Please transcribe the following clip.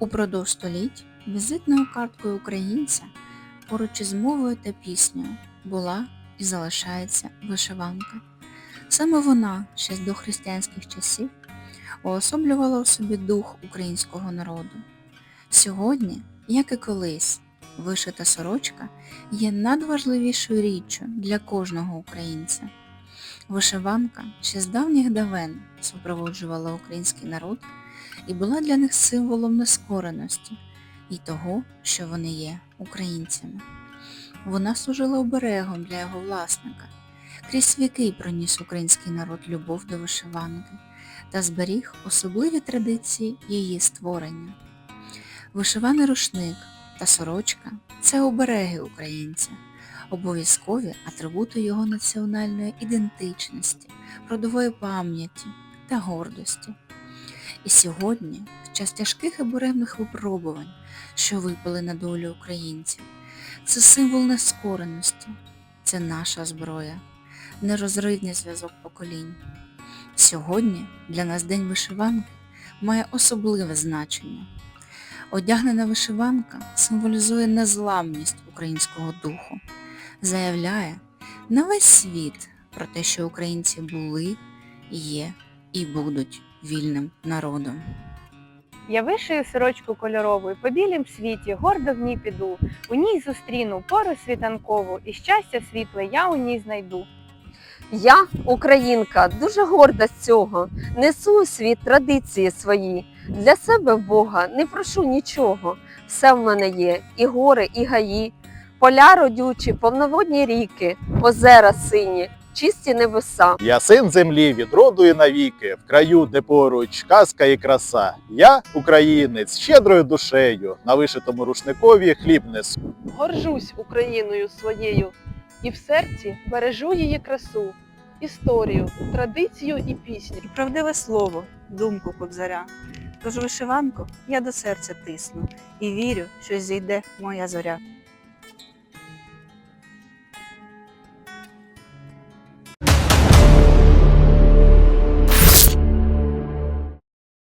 Упродовж століть візитною карткою українця поруч із мовою та піснею була і залишається вишиванка. Саме вона ще з дохристиянських часів уособлювала у собі дух українського народу. Сьогодні, як і колись, вишита сорочка є надважливішою річчю для кожного українця. Вишиванка ще з давніх давен супроводжувала український народ і була для них символом нескореності і того, що вони є українцями. Вона служила оберегом для його власника. Крізь віки проніс український народ любов до вишиванки та зберіг особливі традиції її створення. Вишиваний рушник та сорочка це обереги українця, обов'язкові атрибути його національної ідентичності, родової пам'яті та гордості. І сьогодні, в час тяжких і буремних випробувань, що випали на долю українців, це символ нескореності, це наша зброя, нерозривний зв'язок поколінь. Сьогодні для нас День вишиванки має особливе значення. Одягнена вишиванка символізує незламність українського духу, заявляє на весь світ про те, що українці були, є і будуть вільним народом. Я вишию сорочку кольорову і по білім світі, гордо в ній піду. У ній зустріну пору світанкову, і щастя світле я у ній знайду. Я, українка, дуже горда з цього. Несу у світ традиції свої. Для себе Бога не прошу нічого. Все в мене є, і гори, і гаї, поля родючі, повноводні ріки, озера сині, чисті небеса. Я син землі від роду і навіки, в краю, де поруч казка і краса. Я, українець, щедрою душею, на вишитому рушникові хліб несу. горжусь Україною своєю і в серці бережу її красу, історію, традицію і пісню. і правдиве слово, думку кобзаря. Тож вишиванку я до серця тисну і вірю, що зійде моя зоря.